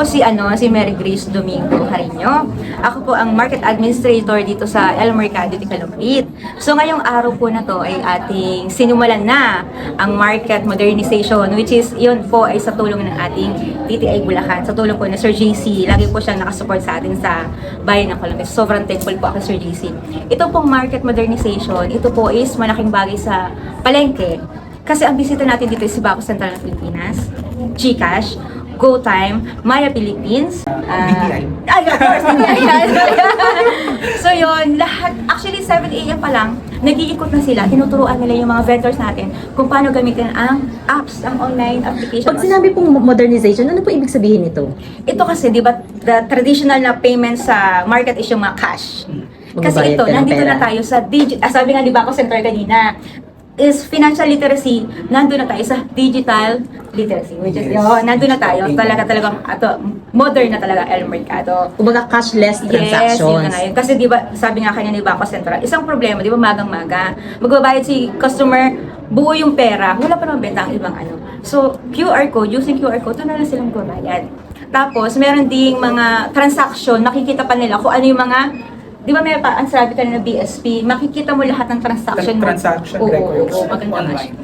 po si ano, si Mary Grace Domingo Carino. Ako po ang market administrator dito sa El Mercado de Calumrit. So ngayong araw po na to ay ating sinimulan na ang market modernization which is yun po ay sa tulong ng ating TTI Bulacan. Sa tulong po ni Sir JC, lagi po siyang nakasupport sa atin sa bayan ng Calumrit. Sobrang thankful po ako Sir JC. Ito pong market modernization, ito po is malaking bagay sa palengke. Kasi ang bisita natin dito is si Bako Central ng Pilipinas, GCash, GoTime, Maya Philippines, BPI. Ay, of course, BPI. so yun, lahat, actually 7 a.m. pa lang, nag-iikot na sila, tinuturuan nila yung mga vendors natin kung paano gamitin ang apps, ang online application. Pag sinabi pong modernization, ano po ibig sabihin nito? Ito kasi, di ba, the traditional na payment sa market is yung mga cash. Kasi Magbabayad ito, nandito pera. na tayo sa digital, ah, sabi nga di ba ako center kanina, is financial literacy, nandun na tayo sa digital literacy, which is, Yes. yun, nandun na tayo, talaga talagang, ato, modern na talaga El Mercado. Kumbaga cashless Yes, yun na transactions. nga yun. Kasi di ba, sabi nga kanina ni Bangko Sentral, isang problema, di ba magang-maga, magbabayad si customer, buo yung pera, wala pa naman benta ang ibang ano. So, QR code, using QR code, doon na lang silang magbabayad. Tapos, meron ding mga transaction, makikita pa nila kung ano yung mga Di ba may pa, ang sabi kanina BSP, makikita mo lahat ng transaction mo. Transaction Oo, records oo, maganda nga online.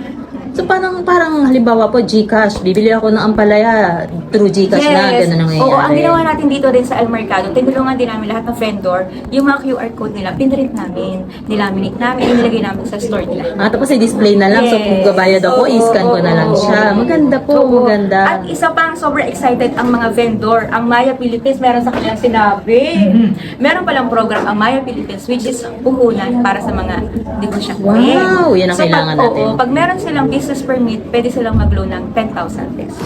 So parang parang halimbawa po GCash, bibili ako ng ampalaya through GCash na, gano'n ang Oo, ang nangyayari. ginawa natin dito rin sa El Mercado, tinulungan din namin lahat ng vendor, yung mga QR code nila, pinrint namin, nilaminate namin, inilagay namin sa store nila. Ah, tapos i-display na lang. So kung gabayad ako, Oo, i-scan ko na lang oo, siya. oo. Maganda po, Oo. maganda. At isa pang sobrang excited ang mga vendor. Ang Maya Philippines, meron sa kanilang sinabi. Mm-hmm. Meron palang program ang Maya Philippines, which is puhunan para sa mga negosyante. Wow, yan ang so, kailangan pag, natin. Oo, pag meron silang business permit, pwede silang mag-loan ng 10,000 pesos.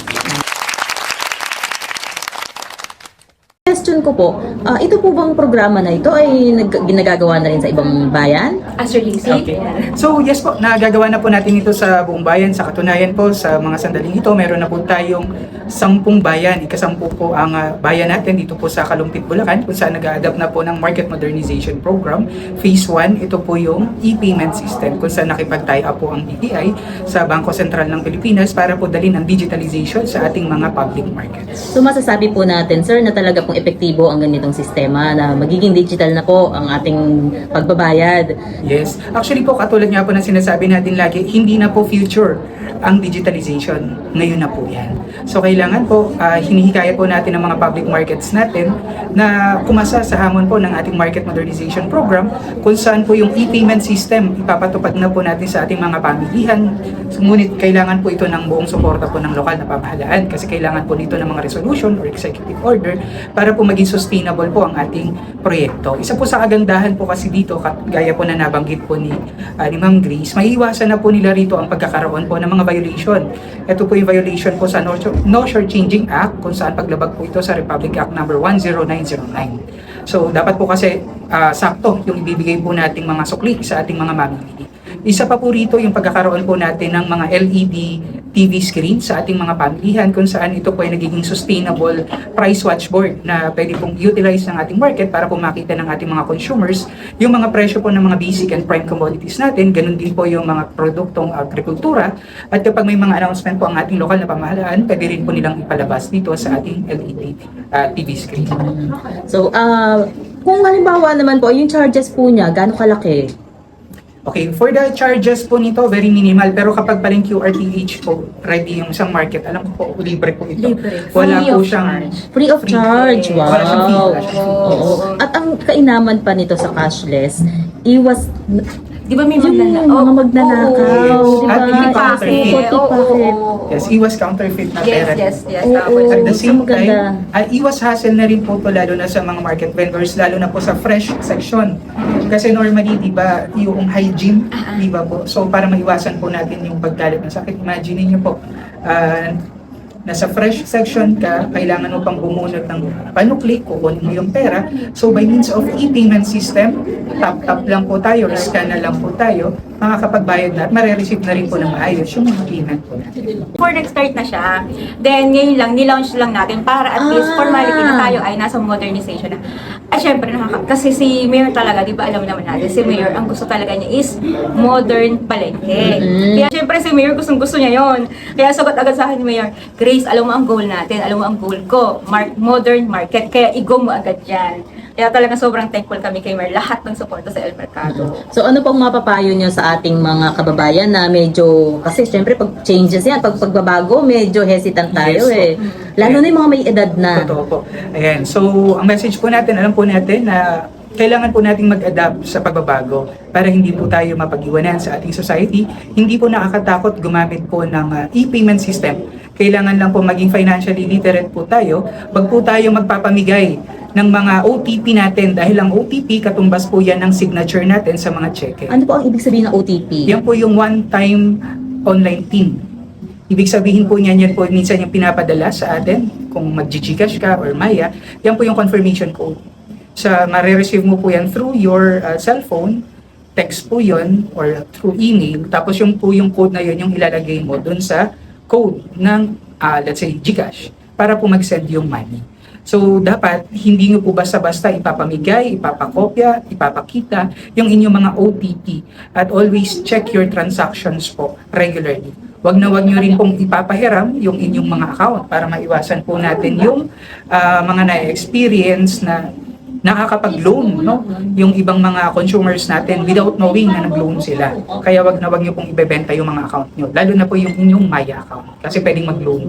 Question ko po, ah, ito po bang programa na ito ay nag- ginagagawa na rin sa ibang bayan? As your Okay. So yes po, nagagawa na po natin ito sa buong bayan. Sa katunayan po, sa mga sandaling ito, meron na po tayong sampung bayan. Ikasampu po ang ah, bayan natin dito po sa Kalumpit, Bulacan, kung saan nag-adapt na po ng Market Modernization Program. Phase 1, ito po yung e-payment system, kung saan nakipag-tie up po ang BPI sa Bangko Sentral ng Pilipinas para po dalhin ang digitalization sa ating mga public markets. So masasabi po natin, sir, na talaga pong epektibo ang ganitong sistema na magiging digital na po ang ating pagbabayad. Yes. Actually po, katulad nga po ng sinasabi natin lagi, hindi na po future ang digitalization. Ngayon na po yan. So kailangan po, ah, hinihikaya po natin ang mga public markets natin na kumasa sa hamon po ng ating market modernization program kung saan po yung e-payment system ipapatupad na po natin sa ating mga pamilihan. Ngunit kailangan po ito ng buong suporta po ng lokal na pamahalaan kasi kailangan po nito ng mga resolution or executive order para po maging sustainable po ang ating proyekto. Isa po sa kagandahan po kasi dito, gaya po na nabanggit po ni, ah, ni Ma'am Grace, maiiwasan na po nila rito ang pagkakaroon po ng mga violation. Ito po yung violation po sa No No Shore Changing Act kung saan paglabag po ito sa Republic Act number 10909. So dapat po kasi ah, sakto yung ibibigay po nating mga sukli sa ating mga mamimili. Isa pa po rito yung pagkakaroon po natin ng mga LED TV screen sa ating mga pamilihan kung saan ito po ay nagiging sustainable price watchboard na pwede pong utilize ng ating market para po makita ng ating mga consumers yung mga presyo po ng mga basic and prime commodities natin. Ganun din po yung mga produktong agrikultura. At kapag may mga announcement po ang ating lokal na pamahalaan, pwede rin po nilang ipalabas dito sa ating LED uh, TV screen. So, ah, kung halimbawa naman po, yung charges po niya, gaano kalaki? Okay, for the charges po nito, very minimal. Pero kapag paling QRTH po, ready yung isang market, alam ko po, libre po ito. Libre. Wala Free po of siyang... charge. Free of Free. charge, wow. Wala siyang fee, wala siyang fee. Oo. At ang kainaman pa nito sa cashless, iwas Di ba may yung magnanakaw? mga magnanakaw, Oo. di ba? At hindi Kasi counterfeit. forty packet. Yes, iwas counterfeit na Yes, pera. yes, yes. Oo. Tapos, At the same time, ah, iwas hassle na rin po to lalo na sa mga market vendors, lalo na po sa fresh section. Kasi normally, di ba, yung hygiene, di ba po? So, para maiwasan po natin yung pagkalat ng sakit, imagine niyo po, ah, nasa fresh section ka, kailangan mo pang bumunot ng panukli, kukunin mo yung pera. So by means of e-payment system, tap-tap lang po tayo, scan na lang po tayo, makakapagbayad na at mare-receive na rin po ng maayos yung mga payment po natin. Before nag-start na siya, then ngayon lang, nilaunch lang natin para at least Ah. formality na tayo ay nasa modernization na. At syempre, nakaka- kasi si Mayor talaga, di ba alam naman natin, si Mayor, ang gusto talaga niya is modern palengke. Mm. Kaya syempre si Mayor gustong gusto niya yon. Kaya sagot agad sa akin ni Mayor, Grace, alam mo ang goal natin, alam mo ang goal ko, mar- modern market, kaya i-go mo agad yan. Kaya talaga sobrang thankful kami kay Mer, lahat ng suporta sa El Mercado. So ano pong mapapayo nyo sa ating mga kababayan na medyo, kasi syempre pag changes yan, pag pagbabago, medyo hesitant tayo Yes, eh. Lalo na yung mga may edad na. Totoo po. Ayan. So, ang message po natin, alam po natin na kailangan po nating mag-adapt sa pagbabago para hindi po tayo mapag-iwanan sa ating society. Hindi po nakakatakot gumamit po ng uh, e-payment system. Kailangan lang po maging financially literate po tayo. Wag po tayo magpapamigay ng mga OTP natin dahil ang OTP katumbas po yan ng signature natin sa mga cheque. Ano po ang ibig sabihin ng OTP? Yan po yung one-time online PIN. Ibig sabihin po niyan, yan po minsan yung pinapadala sa atin, kung mag-gcash ka or Maya, yan po yung confirmation code. Sa marireceive mo po yan through your uh, cellphone, text po yon or through email, tapos yung po yung code na yun yung ilalagay mo dun sa code ng, uh, let's say, Gcash, para po mag-send yung money. So, dapat hindi nyo po basta-basta ipapamigay, ipapakopya, ipapakita yung inyong mga OTP at always check your transactions po regularly. Wag na wag nyo rin pong ipapahiram yung inyong mga account para maiwasan po natin yung ah, mga na-experience na nakakapag-loan, no? Yung ibang mga consumers natin without knowing na nag-loan sila. Kaya wag na wag nyo pong ibebenta yung mga account nyo. Lalo na po yung inyong Maya account. Kasi pwedeng mag-loan.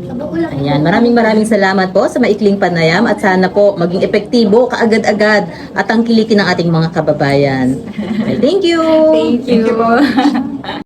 Ayan, maraming maraming salamat po sa maikling panayam at sana po maging epektibo kaagad-agad at ang kilikin ng ating mga kababayan. Thank you! Thank you. Thank you po.